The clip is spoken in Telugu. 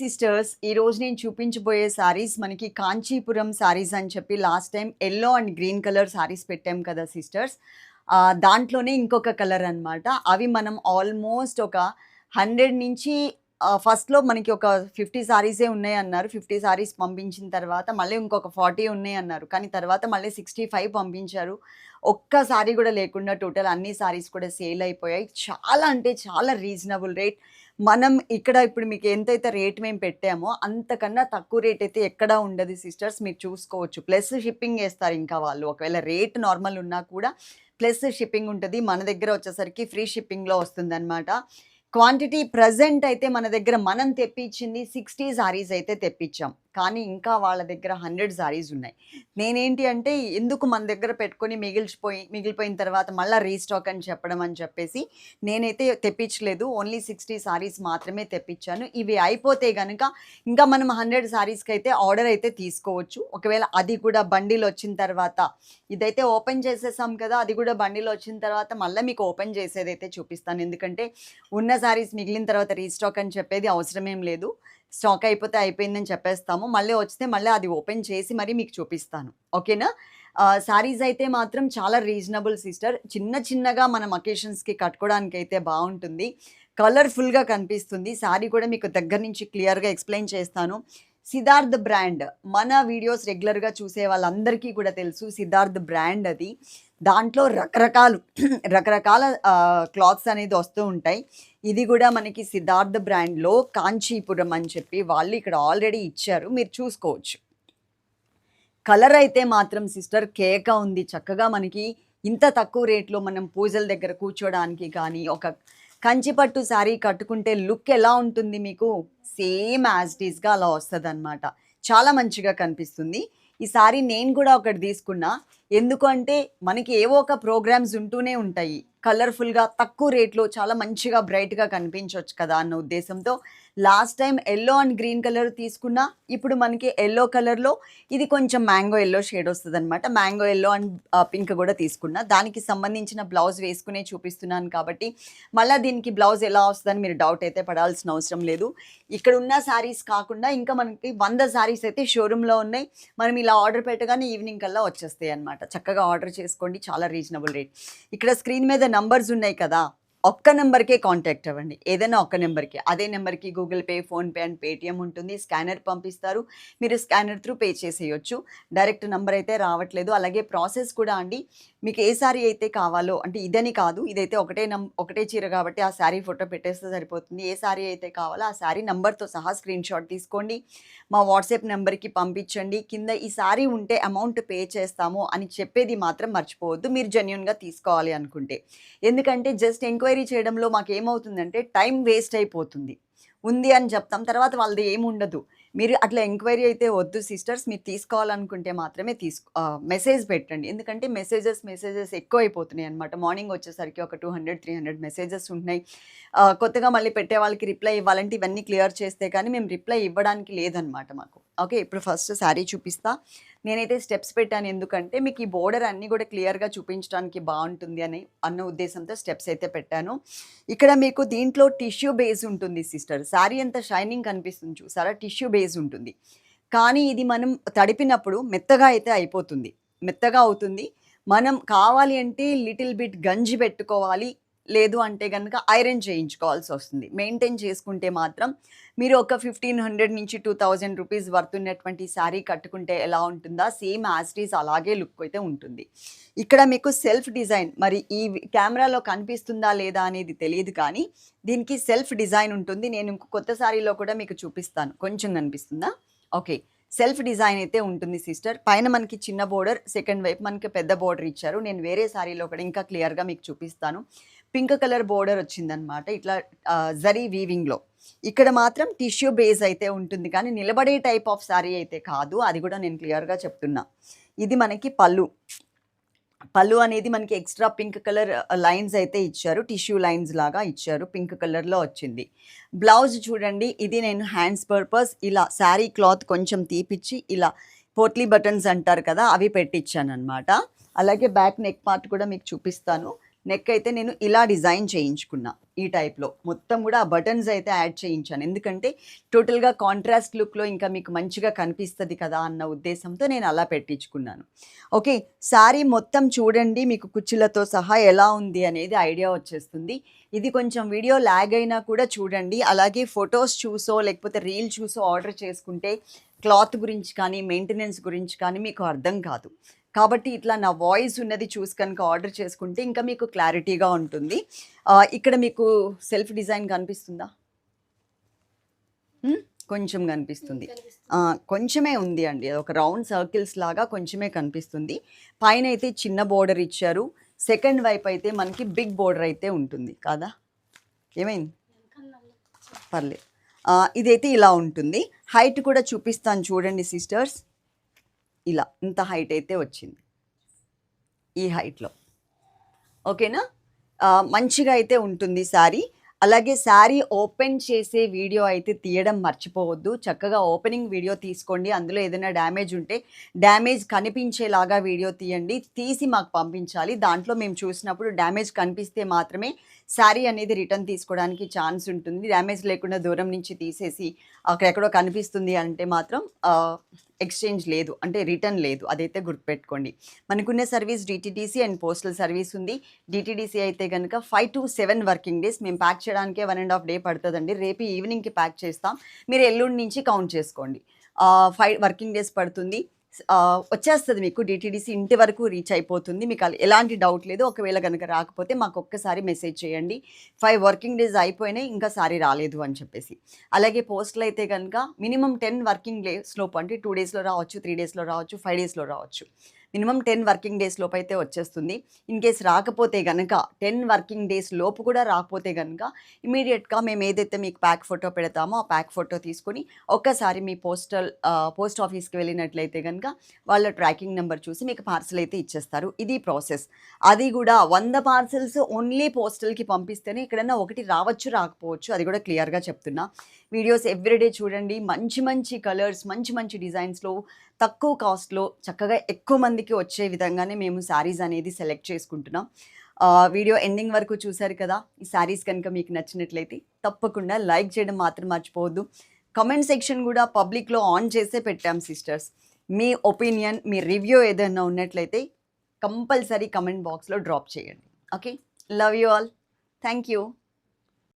సిస్టర్స్ ఈ రోజు నేను చూపించబోయే శారీస్ మనకి కాంచీపురం సారీస్ అని చెప్పి last time yellow and green colour saris పెట్టాం కదా సిస్టర్స్ దాంట్లోనే ఇంకొక కలర్ అన్నమాట. అవి మనం ఆల్మోస్ట్ ఒక హండ్రెడ్ నుంచి ఫస్ట్లో మనకి ఒక ఫిఫ్టీ సారీసే ఉన్నాయి అన్నారు. ఫిఫ్టీ సారీస్ పంపించిన తర్వాత మళ్ళీ ఇంకొక ఫార్టీ ఉన్నాయి అన్నారు. కానీ తర్వాత మళ్ళీ సిక్స్టీ ఫైవ్ పంపించారు. ఒక్క సారీ కూడా లేకుండా టోటల్ అన్ని సారీస్ కూడా సేల్ అయిపోయాయి. చాలా అంటే చాలా రీజనబుల్ రేట్ మనం ఇక్కడ ఇప్పుడు మీకు ఎంతైతే రేట్ మేము పెట్టామో అంతకన్నా తక్కువ రేట్ అయితే ఎక్కడా ఉండదు సిస్టర్స్. మీరు చూసుకోవచ్చు. ప్లస్ షిప్పింగ్ వేస్తారు ఇంకా వాళ్ళు. ఒకవేళ రేట్ నార్మల్ ఉన్నా కూడా ప్లస్ షిప్పింగ్ ఉంటుంది. మన దగ్గర వచ్చేసరికి ఫ్రీ షిప్పింగ్లో వస్తుంది అనమాట క్వాంటిటీ ప్రజెంట్ అయితే మన దగ్గర మనం తెప్పించింది సిక్స్టీ సారీస్ అయితే తెప్పించాం. కానీ ఇంకా వాళ్ళ దగ్గర హండ్రెడ్ సారీస్ ఉన్నాయి. నేనేంటి అంటే ఎందుకు మన దగ్గర పెట్టుకొని మిగిలిచిపోయి మిగిలిపోయిన తర్వాత మళ్ళీ రీస్టాక్ అని చెప్పడం అని చెప్పేసి నేనైతే తెప్పించలేదు. ఓన్లీ సిక్స్టీ సారీస్ మాత్రమే తెప్పించాను. ఇవి అయిపోతే కనుక ఇంకా మనం హండ్రెడ్ సారీస్కి అయితే ఆర్డర్ అయితే తీసుకోవచ్చు. ఒకవేళ అది కూడా బండిలు వచ్చిన తర్వాత ఇదైతే ఓపెన్ చేసేసాం కదా అది కూడా బండిలు వచ్చిన తర్వాత మళ్ళీ మీకు ఓపెన్ చేసేది అయితే చూపిస్తాను. ఎందుకంటే ఉన్న సారీస్ మిగిలిన తర్వాత రీస్టాక్ అని చెప్పేది అవసరమేం లేదు. స్టాక్ అయిపోతే అయిపోయిందని చెప్పేస్తాము. మళ్ళీ వస్తే మళ్ళీ అది ఓపెన్ చేసి మరీ మీకు చూపిస్తాను. ఓకేనా? శారీస్ అయితే మాత్రం చాలా రీజనబుల్ సిస్టర్. చిన్న చిన్నగా మనం అకేషన్స్కి కట్టుకోవడానికి అయితే బాగుంటుంది. కలర్ఫుల్గా కనిపిస్తుంది. సారీ కూడా మీకు దగ్గర నుంచి క్లియర్గా ఎక్స్ప్లెయిన్ చేస్తాను. సిద్ధార్థ్ బ్రాండ్. మన వీడియోస్ రెగ్యులర్గా చూసే వాళ్ళందరికీ కూడా తెలుసు సిద్ధార్థ్ బ్రాండ్ అది. దాంట్లో రకరకాలు రకరకాల క్లాత్స్ అనేది వస్తూ ఉంటాయి. ఇది కూడా మనకి సిద్ధార్థ బ్రాండ్లో కాంచీపురం అని చెప్పి వాళ్ళు ఇక్కడ ఆల్రెడీ ఇచ్చారు. మీరు చూసుకోవచ్చు. కలర్ అయితే మాత్రం సిస్టర్ కేక ఉంది. చక్కగా మనకి ఇంత తక్కువ రేట్లో మనం పూజల దగ్గర కూర్చోడానికి కానీ ఒక కంచిపట్టు శారీ కట్టుకుంటే లుక్ ఎలా ఉంటుంది మీకు? సేమ్ యాజ్గా అలా వస్తుంది అనమాట చాలా మంచిగా కనిపిస్తుంది. ఈసారి నేను కూడా ఒకటి తీసుకున్నా. ఎందుకంటే మనకి ఏవో ఒక ప్రోగ్రామ్స్ ఉంటూనే ఉంటాయి. కలర్ఫుల్గా తక్కువ రేట్లో చాలా మంచిగా బ్రైట్గా కనిపించవచ్చు కదా అన్న ఉద్దేశంతో last time yellow and green colour తీసుకున్నా ఇప్పుడు మనకి ఎల్లో కలర్లో ఇది కొంచెం మ్యాంగో ఎల్లో షేడ్ వస్తుంది అనమాట మ్యాంగో ఎల్లో అండ్ పింక్ కూడా తీసుకున్నా. దానికి సంబంధించిన బ్లౌజ్ వేసుకునే చూపిస్తున్నాను కాబట్టి మళ్ళీ దీనికి బ్లౌజ్ ఎలా వస్తుందని మీరు డౌట్ అయితే పడాల్సిన అవసరం లేదు. ఇక్కడ ఉన్న శారీస్ కాకుండా ఇంకా మనకి వంద శారీస్ అయితే షోరూంలో ఉన్నాయి. మనం ఇలా ఆర్డర్ పెట్టగానే ఈవినింగ్ కల్లా వచ్చేస్తాయి అనమాట చక్కగా ఆర్డర్ చేసుకోండి చాలా రీజనబుల్ రేట్. ఇక్కడ స్క్రీన్ మీద నంబర్స్ ఉన్నాయి కదా ఒక్క నెంబర్కే కాంటాక్ట్ అవ్వండి. ఏదైనా ఒక్క నెంబర్కి. అదే నెంబర్కి Google Pay PhonePe and Paytm ఉంటుంది. స్కానర్ పంపిస్తారు. మీరు స్కానర్ త్రూ పే చేసేయచ్చు. డైరెక్ట్ నెంబర్ అయితే రావట్లేదు. అలాగే ప్రాసెస్ కూడా అండి. మీకు ఏ శారీ అయితే కావాలో అంటే ఇదని కాదు ఇదైతే ఒకటే నం ఒకటే చీర కాబట్టి ఆ శారీ ఫోటో పెట్టేస్తే సరిపోతుంది. ఏ శారీ అయితే కావాలో ఆ శారీ నెంబర్తో సహా స్క్రీన్ షాట్ తీసుకోండి. మా వాట్సాప్ నెంబర్కి పంపించండి. కింద ఈ శారీ ఉంటే అమౌంట్ పే చేస్తాము అని చెప్పేది మాత్రం మర్చిపోవద్దు. మీరు జెన్యున్గా తీసుకోవాలి అనుకుంటే. ఎందుకంటే జస్ట్ ఎంక్వైరీ ఎంక్వైరీ చేయడంలో మాకు ఏమవుతుందంటే టైం వేస్ట్ అయిపోతుంది. ఉంది అని చెప్తాం తర్వాత వాళ్ళది ఏమి ఉండదు మీరు అట్లా ఎంక్వైరీ అయితే వద్దు సిస్టర్స్ మీరు తీసుకోవాలనుకుంటే మాత్రమే తీసుకో మెసేజ్ పెట్టండి. ఎందుకంటే మెసేజెస్ మెసేజెస్ ఎక్కువ అయిపోతున్నాయి అనమాట మార్నింగ్ వచ్చేసరికి ఒక two hundred three hundred messages ఉంటున్నాయి. కొత్తగా మళ్ళీ పెట్టే వాళ్ళకి రిప్లై ఇవ్వాలంటే ఇవన్నీ క్లియర్ చేస్తే కానీ మేము రిప్లై ఇవ్వడానికి లేదనమాట మాకు. ఓకే ఇప్పుడు ఫస్ట్ శారీ చూపిస్తా. నేనైతే స్టెప్స్ పెట్టాను. ఎందుకంటే మీకు ఈ బోర్డర్ అన్నీ కూడా క్లియర్గా చూపించడానికి బాగుంటుంది అని అన్న ఉద్దేశంతో స్టెప్స్ అయితే పెట్టాను. ఇక్కడ మీకు దీంట్లో టిష్యూ బేస్ ఉంటుంది సిస్టర్ శారీ అంతా షైనింగ్ కనిపిస్తుంది చూసారా? టిష్యూ బేస్ ఉంటుంది. కానీ ఇది మనం తడిపినప్పుడు మెత్తగా అయితే అయిపోతుంది. మెత్తగా అవుతుంది. మనం కావాలి అంటే లిటిల్ బిట్ గంజి పెట్టుకోవాలి. లేదు అంటే కనుక ఐరన్ చేయించుకోవాల్సి వస్తుంది. మెయింటైన్ చేసుకుంటే మాత్రం మీరు ఒక ఫిఫ్టీన్ హండ్రెడ్ నుంచి టూ థౌజండ్ రూపీస్ వర్తున్నటువంటి శారీ కట్టుకుంటే ఎలా ఉంటుందా? సేమ్ యాస్టీస్ అలాగే లుక్ అయితే ఉంటుంది. ఇక్కడ మీకు సెల్ఫ్ డిజైన్ మరి ఈ కెమెరాలో కనిపిస్తుందా లేదా అనేది తెలియదు కానీ దీనికి సెల్ఫ్ డిజైన్ ఉంటుంది. నేను ఇంకో కొత్త శారీలో కూడా మీకు చూపిస్తాను. కొంచెం కనిపిస్తుందా? ఓకే. సెల్ఫ్ డిజైన్ అయితే ఉంటుంది సిస్టర్. పైన మనకి చిన్న బోర్డర్ సెకండ్ వైపు మనకి పెద్ద బోర్డర్ ఇచ్చారు. నేను వేరే శారీలో కూడా ఇంకా క్లియర్గా మీకు చూపిస్తాను. పింక్ కలర్ బోర్డర్ వచ్చిందనమాట ఇట్లా జరీ వీవింగ్లో ఇక్కడ మాత్రం టిష్యూ బేస్ అయితే ఉంటుంది. కానీ నిలబడే టైప్ ఆఫ్ శారీ అయితే కాదు. అది కూడా నేను క్లియర్గా చెప్తున్నా. ఇది మనకి పళ్ళు. పళ్ళు అనేది మనకి ఎక్స్ట్రా పింక్ కలర్ లైన్స్ అయితే ఇచ్చారు. టిష్యూ లైన్స్ లాగా ఇచ్చారు. పింక్ కలర్లో వచ్చింది. బ్లౌజ్ చూడండి. ఇది నేను హ్యాండ్స్ పర్పస్ ఇలా శారీ క్లాత్ కొంచెం తీపిచ్చి ఇలా పోట్లీ బటన్స్ అంటారు కదా అవి పెట్టించాను అనమాట అలాగే బ్యాక్ నెక్ పార్ట్ కూడా మీకు చూపిస్తాను. నెక్ అయితే నేను ఇలా డిజైన్ చేయించుకున్నా ఈ టైప్లో. మొత్తం కూడా ఆ బటన్స్ అయితే యాడ్ చేయించాను. ఎందుకంటే టోటల్గా కాంట్రాస్ట్ లుక్లో ఇంకా మీకు మంచిగా కనిపిస్తుంది కదా అన్న ఉద్దేశంతో నేను అలా పెట్టించుకున్నాను. ఓకే శారీ మొత్తం చూడండి మీకు కుచ్చులతో సహా ఎలా ఉంది అనేది ఐడియా వచ్చేస్తుంది. ఇది కొంచెం వీడియో ల్యాగ్ అయినా కూడా చూడండి. అలాగే ఫొటోస్ చూసో లేకపోతే రీల్ చూసో ఆర్డర్ చేసుకుంటే క్లాత్ గురించి కానీ మెయింటెనెన్స్ గురించి కానీ మీకు అర్థం కాదు. కాబట్టి ఇట్లా నా వాయిస్ ఉన్నది చూసి కనుక ఆర్డర్ చేసుకుంటే ఇంకా మీకు క్లారిటీగా ఉంటుంది. ఇక్కడ మీకు సెల్ఫ్ డిజైన్ కనిపిస్తుందా? కొంచెం కనిపిస్తుంది. కొంచెమే ఉంది అండి. అది ఒక రౌండ్ సర్కిల్స్ లాగా కొంచెమే కనిపిస్తుంది. పైన అయితే చిన్న బోర్డర్ ఇచ్చారు. సెకండ్ వైపు అయితే మనకి బిగ్ బోర్డర్ అయితే ఉంటుంది. కాదా? ఏమైంది? పర్లేదు ఇదైతే ఇలా ఉంటుంది. హైట్ కూడా చూపిస్తాను చూడండి సిస్టర్స్. ఇలా ఇంత హైట్ అయితే వచ్చింది. ఈ హైట్లో. ఓకేనా? మంచిగా అయితే ఉంటుంది శారీ. అలాగే శారీ ఓపెన్ చేసే వీడియో అయితే తీయడం మర్చిపోవద్దు. చక్కగా ఓపెనింగ్ వీడియో తీసుకోండి. అందులో ఏదైనా డ్యామేజ్ ఉంటే డ్యామేజ్ కనిపించేలాగా వీడియో తీయండి. తీసి మాకు పంపించాలి. దాంట్లో మేము చూసినప్పుడు డ్యామేజ్ కనిపిస్తే మాత్రమే శారీ అనేది రిటర్న్ తీసుకోవడానికి ఛాన్స్ ఉంటుంది. డ్యామేజ్ లేకుండా దూరం నుంచి తీసేసి అక్కడెక్కడో కనిపిస్తుంది అంటే మాత్రం ఎక్స్చేంజ్ లేదు అంటే రిటర్న్ లేదు అదైతే గుర్తుపెట్టుకోండి. మనకున్న service DTDC and postal service ఉంది. డిటీడీసీ అయితే కనుక five to seven working days మేము ప్యాక్ చేయడానికే వన్ అండ్ హాఫ్ డే పడుతుందండి. రేపు ఈవినింగ్కి ప్యాక్ చేస్తాం. మీరు ఎల్లుండి నుంచి కౌంట్ చేసుకోండి. ఫైవ్ వర్కింగ్ డేస్ పడుతుంది. వచ్చేస్తుంది మీకు డిటీడీసీ ఇంటి వరకు రీచ్ అయిపోతుంది. మీకు అలా ఎలాంటి డౌట్ లేదు. ఒకవేళ కనుక రాకపోతే మాకు ఒక్కసారి మెసేజ్ చేయండి. ఫైవ్ వర్కింగ్ డేస్ అయిపోయినాయి ఇంకా సారీ రాలేదు అని చెప్పేసి. అలాగే పోస్టులు అయితే కనుక మినిమం టెన్ వర్కింగ్ డేస్ లోపు అంటే టూ డేస్లో రావచ్చు త్రీ డేస్లో రావచ్చు ఫైవ్ డేస్లో రావచ్చు. మినిమం టెన్ వర్కింగ్ డేస్ లోపు అయితే వచ్చేస్తుంది. ఇన్ కేస్ రాకపోతే కనుక టెన్ వర్కింగ్ డేస్ లోపు కూడా రాకపోతే కనుక ఇమీడియట్గా మేము ఏదైతే మీకు ప్యాక్ ఫోటో పెడతామో ఆ ప్యాక్ ఫోటో తీసుకొని ఒక్కసారి మీ పోస్టల్ పోస్ట్ ఆఫీస్కి వెళ్ళినట్లయితే కనుక వాళ్ళ ట్రాకింగ్ నెంబర్ చూసి మీకు పార్సల్ అయితే ఇచ్చేస్తారు. ఇది ప్రాసెస్. అది కూడా వంద పార్సల్స్ ఓన్లీ పోస్టల్కి పంపిస్తేనే ఎక్కడైనా ఒకటి రావచ్చు రాకపోవచ్చు అది కూడా క్లియర్గా చెప్తున్నా. వీడియోస్ ఎవ్రీడే చూడండి. మంచి మంచి కలర్స్ మంచి మంచి డిజైన్స్లో తక్కువ కాస్ట్లో చక్కగా ఎక్కువ మంది మందికి వచ్చే విధంగానే మేము శారీస్ అనేది సెలెక్ట్ చేసుకుంటున్నాం. వీడియో ఎండింగ్ వరకు చూశారు కదా ఈ శారీస్ కనుక మీకు నచ్చినట్లయితే తప్పకుండా లైక్ చేయడం మాత్రం మర్చిపోవద్దు. కమెంట్ సెక్షన్ కూడా పబ్లిక్లో ఆన్ చేసే పెట్టాం సిస్టర్స్. మీ ఒపీనియన్ మీ రివ్యూ ఏదైనా ఉన్నట్లయితే కంపల్సరీ కమెంట్ బాక్స్లో డ్రాప్ చేయండి. Okay? Love you all. Thank you